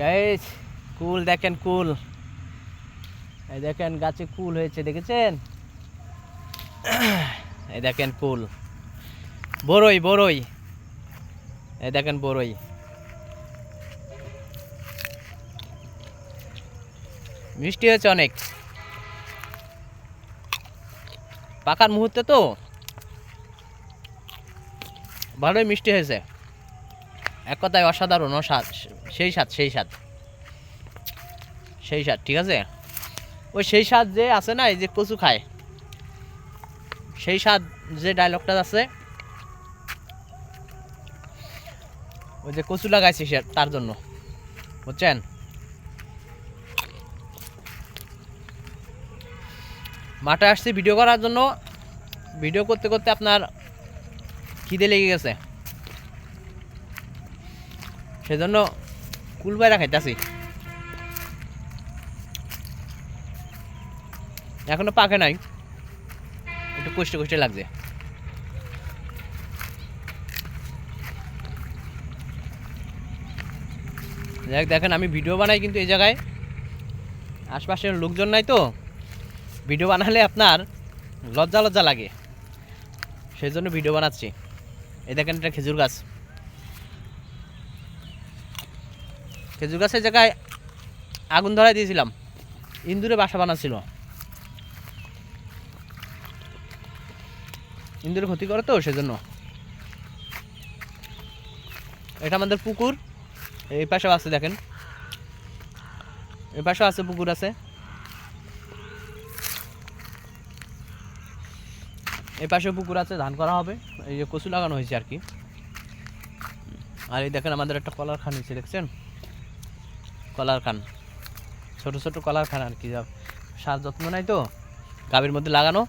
Guys কুল দেখেন কুল। এই দেখেন গাছে কুল হয়েছে, দেখেছেন? এই দেখেন কুল। বড়ই বড়ই এই দেখেন বড়ই মিষ্টি হয়েছে অনেক। পাকার মুহূর্তে তো? ভালোই মিষ্টি হয়েছে। এক কথায় অসাধারণ অসাদ সেই স্বাদ সেই স্বাদ। সেই স্বাদ, ঠিক আছে? ওই সেই স্বাদ যে আছে না, এই যে কচু খায়, সেই স্বাদ যে ডায়লগটা আছে, ওই যে কচু লাগাইছে সে তার জন্য, বুঝছেন? মাঠে আসছি ভিডিও করার জন্য। ভিডিও করতে করতে আপনার খিদে লেগে গেছে। সেজন্য কুলবাইরা খাইতেছি এখনও পাকে নাই। একটু কষ্টে কষ্টে লাগছে। দেখ, দেখেন, আমি ভিডিও বানাই কিন্তু এই জায়গায়। আশপাশের লোকজন নাই তো। ভিডিও বানালে আপনার লজ্জা লজ্জা লাগে। সেই জন্য ভিডিও বানাচ্ছি। এই দেখেন এটা খেজুর গাছ। খেজুর গাছের জায়গায় আগুন ধরাই দিয়েছিলাম। ইন্দুরে বাসা বানাচ্ছিল। ইন্দুরে ক্ষতি করে তো সেজন্য। এটা আমাদের পুকুর। এই পাশেও আছে দেখেন। এই পাশেও আছে পুকুর আছে। এই পাশে পুকুর আছে, ধান করা হবে। এই যে কচু লাগানো হয়েছে আর কি। আর এই দেখেন আমাদের একটা কলার খান দেখছেন? কলার খান ছোট ছোট কলার খান আর কি সার যত্ন নাই তো, গাভীর মধ্যে লাগানো।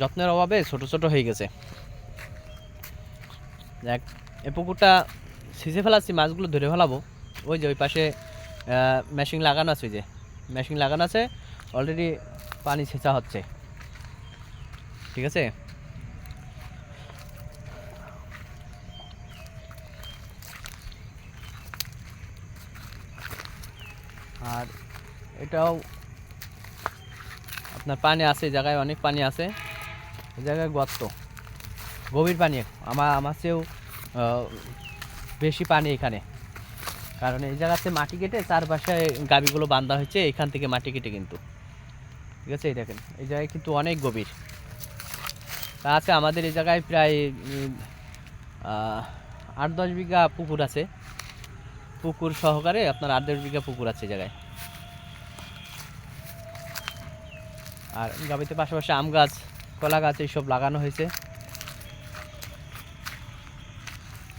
যত্নের অভাবে ছোট ছোট হয়ে গেছে। দেখ, এ পুকুরটা সিজে ফেলাচ্ছি, মাছগুলো ধরে ফেলাবো। ওই যে ওই পাশে মেশিন লাগানো আছে, ওই যে মেশিন লাগানো আছে অলরেডি পানি ছেঁচা হচ্ছে। ঠিক আছে? আর এটাও আপনার পানি আছে, এই জায়গায় অনেক পানি আছে। এই জায়গায় গর্ত, গভীর পানি। আমার আমার চেয়েও বেশি পানি এখানে। কারণ এই জায়গাতে মাটি কেটে চারপাশে গাবিগুলো বান্ধা হয়েছে, এখান থেকে মাটি কেটে কিন্তু। ঠিক আছে, এই দেখেন, এই জায়গায় কিন্তু অনেক গভীর। তা আছে আমাদের এই জায়গায় প্রায় আট দশ বিঘা পুকুর আছে। পুকুর সহকারে আপনার আট দশ বিঘা পুকুর আছে জায়গায়। আর গাবিতে পাশাপাশি আম গাছ, কলা গাছ এইসব লাগানো হয়েছে।